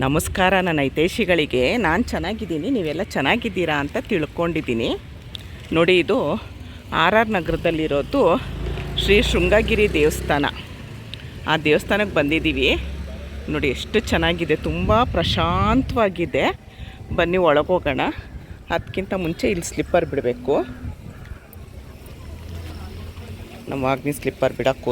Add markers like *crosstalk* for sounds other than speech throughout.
ನಮಸ್ಕಾರ, ನನ್ನ ಹಿತೈಷಿಗಳಿಗೆ. ನಾನು ಚೆನ್ನಾಗಿದ್ದೀನಿ, ನೀವೆಲ್ಲ ಚೆನ್ನಾಗಿದ್ದೀರಾ ಅಂತ ತಿಳ್ಕೊಂಡಿದ್ದೀನಿ. ನೋಡಿ, ಇದು ಆರ್ ಆರ್ ನಗರದಲ್ಲಿರೋದು ಶ್ರೀ ಶೃಂಗಗಿರಿ ದೇವಸ್ಥಾನ. ಆ ದೇವಸ್ಥಾನಕ್ಕೆ ಬಂದಿದ್ದೀವಿ. ನೋಡಿ, ಎಷ್ಟು ಚೆನ್ನಾಗಿದೆ, ತುಂಬ ಪ್ರಶಾಂತವಾಗಿದೆ. ಬನ್ನಿ, ಒಳಗೋಗೋಣ. ಅದಕ್ಕಿಂತ ಮುಂಚೆ ಇಲ್ಲಿ ಸ್ಲಿಪ್ಪರ್ ಬಿಡಬೇಕು. ನಮ್ಮ ವಾಗ್ನಿ ಸ್ಲಿಪ್ಪರ್ ಬಿಡೋಕ್ಕೆ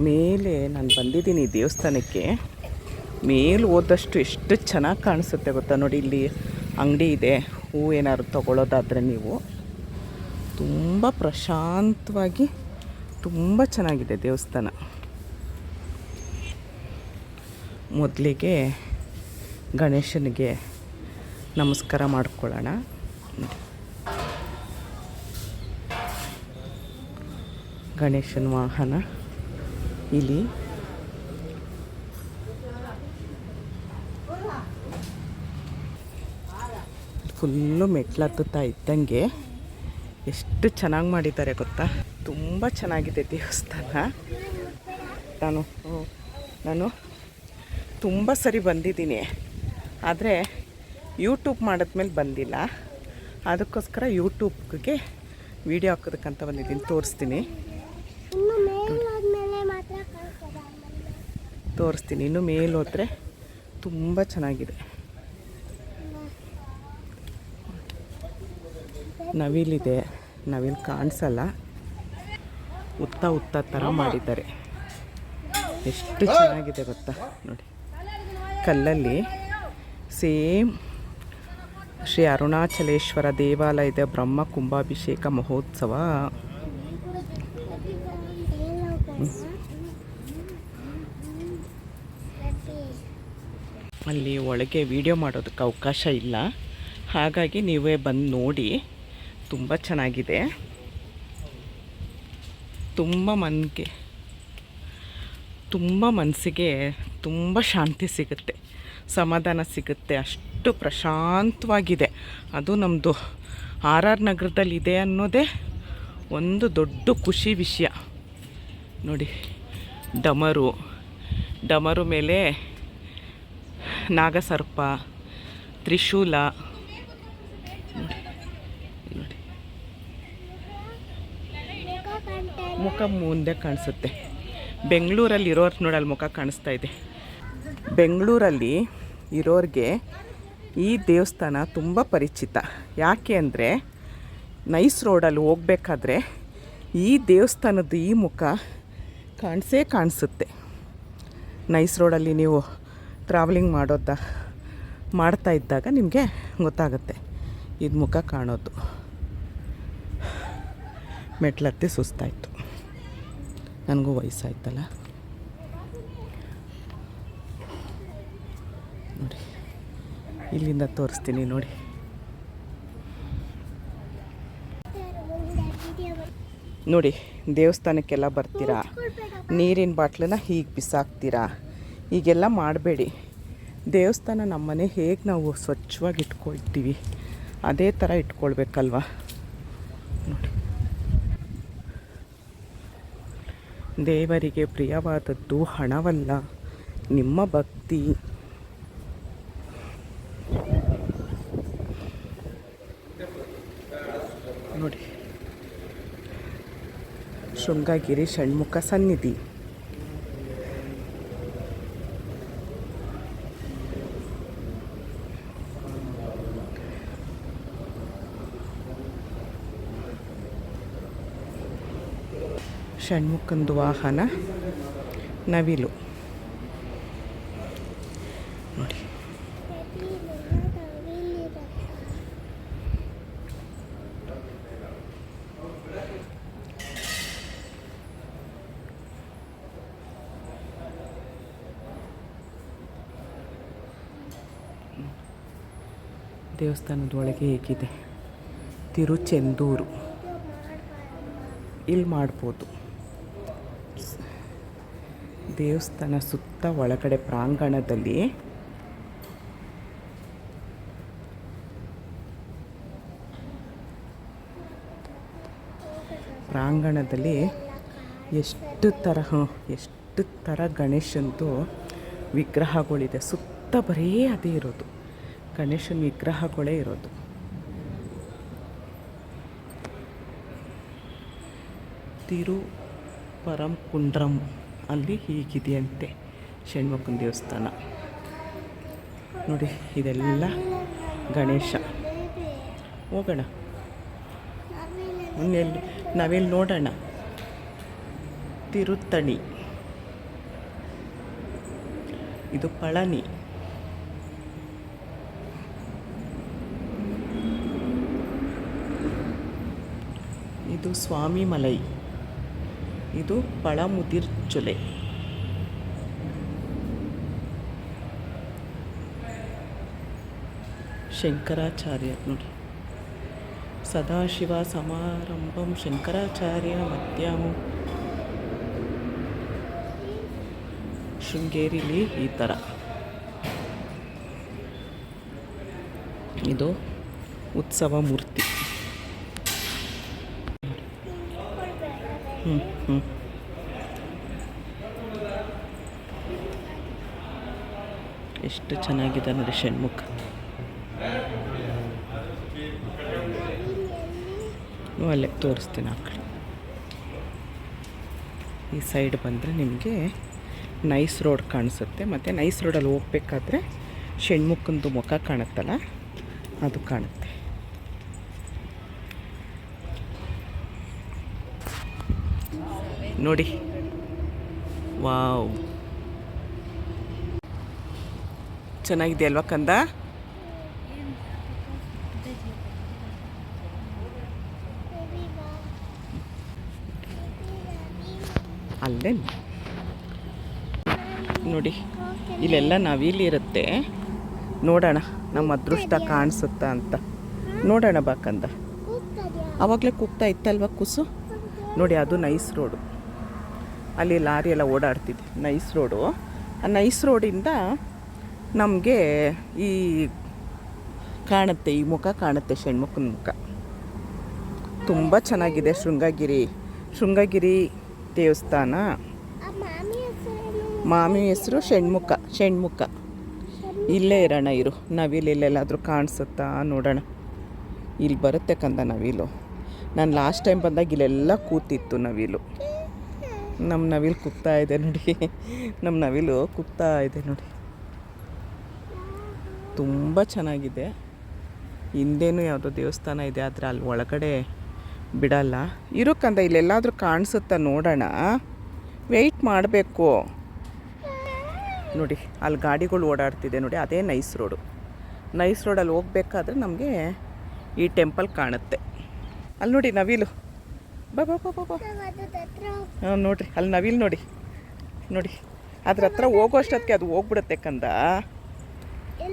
ಮೇಲೆ ನಾನು ಬಂದಿದ್ದೀನಿ ದೇವಸ್ಥಾನಕ್ಕೆ. ಮೇಲೆ ಹೋದಷ್ಟು ಎಷ್ಟು ಚೆನ್ನಾಗಿ ಕಾಣಿಸುತ್ತೆ ಗೊತ್ತಾ ನೋಡಿ ಇಲ್ಲಿ ಅಂಗಡಿ ಇದೆ. ಹೂ ಏನಾದ್ರು ತೊಗೊಳ್ಳೋದಾದರೆ ನೀವು. ತುಂಬ ಪ್ರಶಾಂತವಾಗಿ ತುಂಬ ಚೆನ್ನಾಗಿದೆ ದೇವಸ್ಥಾನ. ಮೊದಲಿಗೆ ಗಣೇಶನಿಗೆ ನಮಸ್ಕಾರ ಮಾಡ್ಕೊಳ್ಳೋಣ. ಗಣೇಶನ ವಾಹನ. ಇಲ್ಲಿ ಫುಲ್ಲು ಮೆಟ್ಲತ್ತುತ್ತಾ ಇದ್ದಂಗೆ ಎಷ್ಟು ಚೆನ್ನಾಗಿ ಮಾಡಿದ್ದಾರೆ ಗೊತ್ತಾ? ತುಂಬ ಚೆನ್ನಾಗಿದೆ ದೇವಸ್ಥಾನ. ನಾನು ನಾನು ತುಂಬ ಸರಿ ಬಂದಿದ್ದೀನಿ. ಆದರೆ ಯೂಟ್ಯೂಬ್ ಮಾಡಿದ್ಮೇಲೆ ಬಂದಿಲ್ಲ. ಅದಕ್ಕೋಸ್ಕರ ಯೂಟ್ಯೂಬ್ಗೆ ವೀಡಿಯೋ ಹಾಕೋದಕ್ಕಂತ ಬಂದಿದ್ದೀನಿ, ತೋರಿಸ್ತೀನಿ. ತೋರಿಸ್ತೀನಿ. ಇನ್ನು ಮೇಲೆ ಹೋದರೆ ತುಂಬ ಚೆನ್ನಾಗಿದೆ. ನವಿಲಿದೆ. ನವಿಲು ಕಾಣಿಸಲ್ಲ. ಉತ್ತ ಉತ್ತ ಥರ ಮಾಡಿದ್ದಾರೆ. ಎಷ್ಟು ಚೆನ್ನಾಗಿದೆ ಗೊತ್ತಾ? ನೋಡಿ. ಕಲ್ಲಲ್ಲಿ ಸೇಮ್ ಶ್ರೀ ಅರುಣಾಚಲೇಶ್ವರ ದೇವಾಲಯದ ಬ್ರಹ್ಮ ಕುಂಭಾಭಿಷೇಕ ಮಹೋತ್ಸವ. ಅಲ್ಲಿ ಒಳಗೆ ವಿಡಿಯೋ ಮಾಡೋದಕ್ಕೆ ಅವಕಾಶ ಇಲ್ಲ. ಹಾಗಾಗಿ ನೀವೇ ಬಂದು ನೋಡಿ. ತುಂಬ ಚೆನ್ನಾಗಿದೆ. ತುಂಬ ಮನ್ಗೆ, ತುಂಬ ಮನಸ್ಸಿಗೆ ತುಂಬ ಶಾಂತಿ ಸಿಗುತ್ತೆ. ಸಮಾಧಾನ ಸಿಗುತ್ತೆ. ಅಷ್ಟು ಪ್ರಶಾಂತವಾಗಿದೆ. ಅದು ನಮ್ಮದು ಆರ್ ಆರ್ ನಗರದಲ್ಲಿ ಇದೆ ಅನ್ನೋದೇ ಒಂದು ದೊಡ್ಡ ಖುಷಿ ವಿಷಯ. ನೋಡಿ, ಡಮರು ಡಮರು ಮೇಲೆ ನಾಗಸರ್ಪ, ತ್ರಿಶೂಲ. ನೋಡಿ ಮುಖ ಮುಂದೆ ಕಾಣಿಸುತ್ತೆ. ಬೆಂಗಳೂರಲ್ಲಿ ಇರೋರು ನೋಡಲ್ಲಿ ಮುಖ ಕಾಣಿಸ್ತಾ ಇದೆ. ಬೆಂಗಳೂರಲ್ಲಿ ಇರೋರಿಗೆ ಈ ದೇವಸ್ಥಾನ ತುಂಬ ಪರಿಚಿತ. ಯಾಕೆ ಅಂದರೆ ನೈಸ್ ರೋಡಲ್ಲಿ ಹೋಗಬೇಕಾದ್ರೆ ಈ ದೇವಸ್ಥಾನದ ಈ ಮುಖ ಕಾಣಿಸೇ ಕಾಣಿಸುತ್ತೆ. ನೈಸ್ ರೋಡಲ್ಲಿ ನೀವು ಟ್ರಾವೆಲಿಂಗ್ ಮಾಡೋದ ಮಾಡ್ತಾ ಇದ್ದಾಗ ನಿಮಗೆ ಗೊತ್ತಾಗುತ್ತೆ. ಇದು ಮುಖ ಕಾಣೋದು. ಮೆಟ್ಲತ್ತಿ ಸುಸ್ತಾಯಿತು ನನಗೂ ವಯಸ್ಸಾಯ್ತಲ್ಲ. ನೋಡಿ, ಇಲ್ಲಿಂದ ತೋರಿಸ್ತೀನಿ ನೋಡಿ. ನೋಡಿ, ದೇವಸ್ಥಾನಕ್ಕೆಲ್ಲ ಬರ್ತೀರಾ? ನೀರಿನ ಬಾಟ್ಲನ್ನ ಹೀಗೆ ಬಿಸಾಕ್ತೀರಾ? ಹೀಗೆಲ್ಲ ಮಾಡಬೇಡಿ. ದೇವಸ್ಥಾನ ನಮ್ಮನೆ ಹೇಗೆ ನಾವು ಸ್ವಚ್ಛವಾಗಿ ಇಟ್ಕೊಳ್ತೀವಿ ಅದೇ ಥರ ಇಟ್ಕೊಳ್ಬೇಕಲ್ವ? ನೋಡಿ. ದೇವರಿಗೆ ಪ್ರಿಯವಾದದ್ದು ಹಣವಲ್ಲ, ನಿಮ್ಮ ಭಕ್ತಿ. ನೋಡಿ. ಶೃಂಗಗಿರಿ ಷಣ್ಮುಖ ಸನ್ನಿಧಿ. ಷಣ್ಮುಖಂದು ವಾಹನ ನವಿಲು. ನೋಡಿ. ದೇವಸ್ಥಾನದ ಒಳಗೆ ಹೇಗಿದೆ. ತಿರುಚೆಂದೂರು. ಇಲ್ಲಿ ಮಾಡ್ಬೋದು. ದೇವಸ್ಥಾನ ಸುತ್ತ ಒಳಗಡೆ ಪ್ರಾಂಗಣದಲ್ಲಿ ಪ್ರಾಂಗಣದಲ್ಲಿ ಎಷ್ಟು ಥರ ಎಷ್ಟು ಥರ ಗಣೇಶಂದು ವಿಗ್ರಹಗಳಿದೆ. ಸುತ್ತ ಬರೀ ಅದೇ ಇರೋದು. ಗಣೇಶನ ವಿಗ್ರಹಗಳೇ ಇರೋದು. ತಿರು ಪರಂ ಕುಂಡ್ರಂ ಅಲ್ಲಿ ಹೀಗಿದೆಯಂತೆ ಷಣ್ಮುಖನ ದೇವಸ್ಥಾನ. ನೋಡಿ, ಇದೆಲ್ಲ ಗಣೇಶ. ಹೋಗೋಣ. ಮುನ್ನೆಲ್ಲಿ ಎಲ್ಲಿ ನಾವೆಲ್ಲಿ ನೋಡೋಣ. ತಿರುತ್ತಣಿ. ಇದು ಪಳನಿ. ಇದು ಸ್ವಾಮಿ ಮಲೈ ಇದು ಪಳಮುದಿರ್ಚೊಲೆ ಶಂಕರಾಚಾರ್ಯ ನೋಡಿ. ಸದಾಶಿವ ಸಮಾರಂಭಂ ಶಂಕರಾಚಾರ್ಯ ಮಧ್ಯಾಹ್ನ. ಶೃಂಗೇರಿಲಿ ಈ ಥರ ಇದು ಉತ್ಸವ ಮೂರ್ತಿ. ಹ್ಞೂ ಎಷ್ಟು ಚೆನ್ನಾಗಿದೆ ನೋಡಿ ಷಣ್ಮುಖ. ಅಲ್ಲೇ ತೋರಿಸ್ತೀನಿ ಆ ಕಡೆ ಈ ಸೈಡ್ ಬಂದರೆ ನಿಮಗೆ ನೈಸ್ ರೋಡ್ ಕಾಣಿಸುತ್ತೆ. ಮತ್ತು ನೈಸ್ ರೋಡಲ್ಲಿ ಹೋಗ್ಬೇಕಾದ್ರೆ ಷಣ್ಮುಖಂದು ಮುಖ ಕಾಣುತ್ತಲ್ಲ, ಅದು ಕಾಣುತ್ತೆ. ನೋಡಿ. ವಾವ್. ಚೆನ್ನಾಗಿದೆ ಅಲ್ವಾ ಕಂದ? ಅಲ್ಲೇ. ನೋಡಿ, ಇಲ್ಲೆಲ್ಲ ಇರುತ್ತೆ ನೋಡೋಣ, ನಮ್ಮ ಅದೃಷ್ಟ ಕಾಣಿಸುತ್ತಾ ಅಂತ. ನೋಡೋಣ ಬಾ ಕಂದ. ಆವಾಗಲೇ ಕೂಗ್ತಾ ಇತ್ತಲ್ವ ಕುಸು? ನೋಡಿ, ಅದು ನೈಸ್ ರೋಡು ಅಲ್ಲಿ ಲಾರಿ ಎಲ್ಲ ಓಡಾಡ್ತಿದೆ ನೈಸ್ ರೋಡು. ಆ ನೈಸ್ ರೋಡಿಂದ ನಮಗೆ ಈ ಕಾಣುತ್ತೆ, ಈ ಮುಖ ಕಾಣುತ್ತೆ ಷಣ್ಮುಖನ ಮುಖ. ತುಂಬ ಚೆನ್ನಾಗಿದೆ ಶೃಂಗಗಿರಿ. ಶೃಂಗಗಿರಿ ದೇವಸ್ಥಾನ. ಮಾಮಿ ಹೆಸರು ಷಣ್ಮುಖ ಷಣ್ಮುಖ. ಇಲ್ಲೇ ಇರೋಣ ಇರು, ನವಿಲು ಇಲ್ಲೆಲ್ಲಾದರೂ ಕಾಣಿಸುತ್ತಾ ನೋಡೋಣ. ಇಲ್ಲಿ ಬರುತ್ತೆ ಕಂದ ನವಿಲು. ನಾನು ಲಾಸ್ಟ್ ಟೈಮ್ ಬಂದಾಗ ಇಲ್ಲೆಲ್ಲ ಕೂತಿತ್ತು ನವಿಲು. ನಮ್ಮ ನವಿಲು ಕುಗ್ತಾ ಇದೆ ನೋಡಿ. ನಮ್ಮ ನವಿಲು ಕುಗ್ತಾ ಇದೆ ನೋಡಿ. ತುಂಬ ಚೆನ್ನಾಗಿದೆ. ಹಿಂದೇನು ಯಾವುದೋ ದೇವಸ್ಥಾನ ಇದೆ, ಆದರೆ ಅಲ್ಲಿ ಒಳಗಡೆ ಬಿಡಲ್ಲ. ಇರೋಕ್ಕಂತ ಇಲ್ಲೆಲ್ಲಾದರೂ ಕಾಣಿಸುತ್ತಾ ನೋಡೋಣ. ವೆಯ್ಟ್ ಮಾಡಬೇಕು. ನೋಡಿ, ಅಲ್ಲಿ ಗಾಡಿಗಳು ಓಡಾಡ್ತಿದೆ ನೋಡಿ, ಅದೇ ನೈಸ್ ರೋಡು ನೈಸ್ ರೋಡಲ್ಲಿ ಹೋಗ್ಬೇಕಾದ್ರೆ ನಮಗೆ ಈ ಟೆಂಪಲ್ ಕಾಣುತ್ತೆ. ಅಲ್ಲಿ ನೋಡಿ ನವಿಲು. ಬಾ ಬಾ ಬಾ ನೋಡ್ರಿ ಅಲ್ಲಿ ನವಿಲು ನೋಡಿ. ನೋಡಿ ಅದ್ರ ಹತ್ರ ಹೋಗೋಷ್ಟೊತ್ತಿಗೆ ಅದು ಹೋಗ್ಬಿಡುತ್ತೆ ಕಂದ.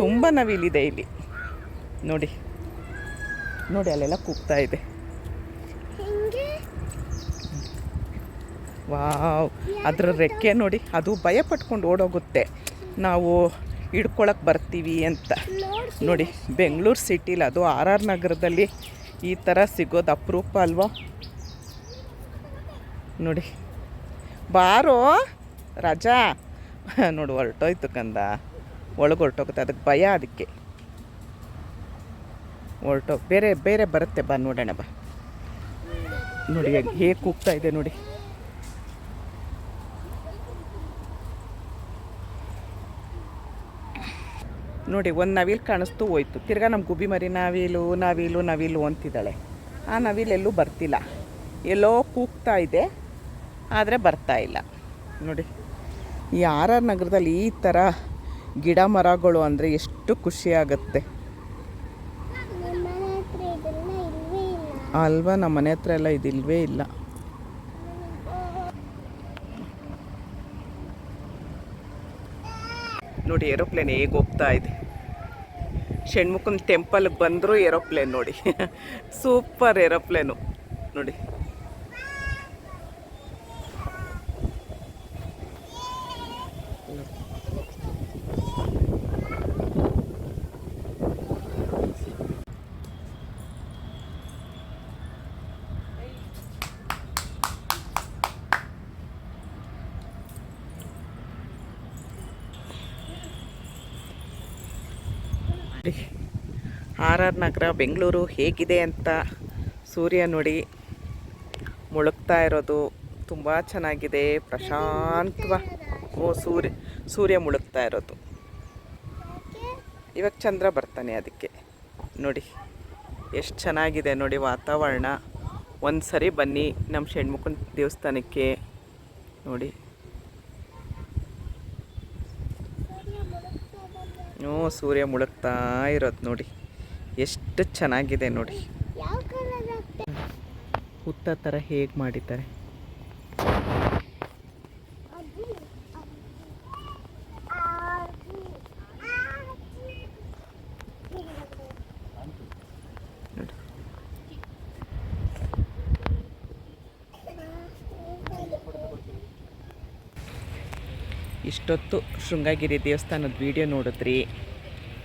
ತುಂಬ ನವಿಲಿದೆ ಇಲ್ಲಿ. ನೋಡಿ ನೋಡಿ ಅಲ್ಲೆಲ್ಲ ಕೂಗ್ತಾ ಇದೆ. ಹಿಂಗೆ? ವಾವ್ ಅದ್ರ ರೆಕ್ಕೆ ನೋಡಿ ಅದು ಭಯ ಪಟ್ಕೊಂಡು ಓಡೋಗುತ್ತೆ. ನಾವು ಹಿಡ್ಕೊಳಕ್ಕೆ ಬರ್ತೀವಿ ಅಂತ. ನೋಡಿ ಬೆಂಗಳೂರು ಸಿಟಿಲಿ ಅದು ಆರ್ ಆರ್ ನಗರದಲ್ಲಿ ಈ ಥರ ಸಿಗೋದು ಅಪರೂಪ ಅಲ್ವಾ? ನೋಡಿ. ಬಾರೋ, ರಜಾ. ನೋಡು, ಹೊರಟೋಯ್ತು ಕಂದ. ಒಳಗೆ ಹೊರಟೋಗುತ್ತೆ ಅದಕ್ಕೆ ಭಯ ಅದಕ್ಕೆ. ಹೊರಟೋ, ಬೇರೆ ಬೇರೆ ಬರುತ್ತೆ, ಬಾ, ನೋಡೋಣ, ಬಾ. ನೋಡಿ, ಹೇಗೆ ಕೂಗ್ತಾ ಇದೆ ನೋಡಿ. ನೋಡಿ, ಒಂದು ನವಿಲು ಕಾಣಿಸ್ತು ಹೋಯ್ತು. ತಿರ್ಗಾ ನಮ್ಮ ಗುಬ್ಬಿ ಮರಿ, ನವಿಲು ನವಿಲು ನವಿಲು, ಅಂತಿದ್ದಾಳೆ. ಆ ನವಿಲು ಎಲ್ಲೂ ಬರ್ತಿಲ್ಲ. ಎಲ್ಲೋ ಕೂಗ್ತಾ ಇದೆ. ಆದರೆ ಬರ್ತಾ ಇಲ್ಲ. ನೋಡಿ, ಈ ಆರ್ ಆರ್ ನಗರದಲ್ಲಿ ಈ ಥರ ಗಿಡ ಮರಗಳು ಅಂದರೆ ಎಷ್ಟು ಖುಷಿ ಆಗುತ್ತೆ. ನಮ್ಮ ಮನೆ ಹತ್ರ ಇಲ್ಲ ಅಲ್ವಾ, ನಮ್ಮ ಮನೆ ಹತ್ರ ಎಲ್ಲ ಇದಿಲ್ವೇ ಇಲ್ಲ. ನೋಡಿ, ಏರೋಪ್ಲೇನ್ ಹೇಗೆ ಹೋಗ್ತಾ ಇದೆ. ಷಣ್ಮುಖನ ಟೆಂಪಲ್ಗೆ ಬಂದರೂ ಏರೋಪ್ಲೇನ್ ನೋಡಿ. *laughs* Super aeroplane. ನೋಡಿ. ನೋಡಿ. ಆರ್ ಆರ್ ನಗರ, ಬೆಂಗಳೂರು ಹೇಗಿದೆ ಅಂತ ಸೂರ್ಯ ನೋಡಿ. ಮುಳುಗ್ತಾ ಇರೋದು ತುಂಬ ಚೆನ್ನಾಗಿದೆ. ಪ್ರಶಾಂತವ. ಓ, ಸೂರ್ಯ ಸೂರ್ಯ ಮುಳುಗ್ತಾ ಇರೋದು. ಇವಾಗ ಚಂದ್ರ ಬರ್ತಾನೆ ಅದಕ್ಕೆ. ನೋಡಿ, ಎಷ್ಟು ಚೆನ್ನಾಗಿದೆ ನೋಡಿ ವಾತಾವರಣ. ಒಂದು ಸರಿ ಬನ್ನಿ ನಮ್ಮ ಷಣ್ಮುಖನ ದೇವಸ್ಥಾನಕ್ಕೆ. ನೋಡಿ. ಹ್ಞೂ ಸೂರ್ಯ ಮುಳುಗ್ತಾ ಇರೋದು ನೋಡಿ. ಎಷ್ಟು ಚೆನ್ನಾಗಿದೆ ನೋಡಿ. ಹುತ್ತ ಥರ ಹೇಗೆ ಮಾಡಿದ್ದಾರೆ. ಇಷ್ಟೊತ್ತು ಶೃಂಗಗಿರಿ ದೇವಸ್ಥಾನದ ವಿಡಿಯೋ ನೋಡಿದ್ರಿ?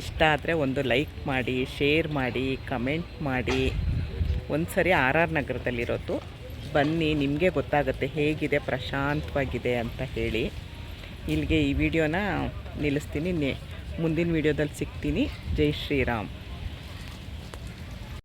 ಇಷ್ಟ ಆದರೆ ಒಂದು ಲೈಕ್ ಮಾಡಿ, ಶೇರ್ ಮಾಡಿ, ಕಮೆಂಟ್ ಮಾಡಿ. ಒಂದು ಸರಿ ಆರ್ ಆರ್ ನಗರದಲ್ಲಿರೋದು. ಬನ್ನಿ, ನಿಮಗೆ ಗೊತ್ತಾಗುತ್ತೆ ಹೇಗಿದೆ, ಪ್ರಶಾಂತವಾಗಿದೆ ಅಂತ ಹೇಳಿ. ಇಲ್ಲಿಗೆ ಈ ವಿಡಿಯೋನ ನಿಲ್ಲಿಸ್ತೀನಿ. ಮುಂದಿನ ವಿಡಿಯೋದಲ್ಲಿ ಸಿಗ್ತೀನಿ. ಜೈ ಶ್ರೀರಾಮ್.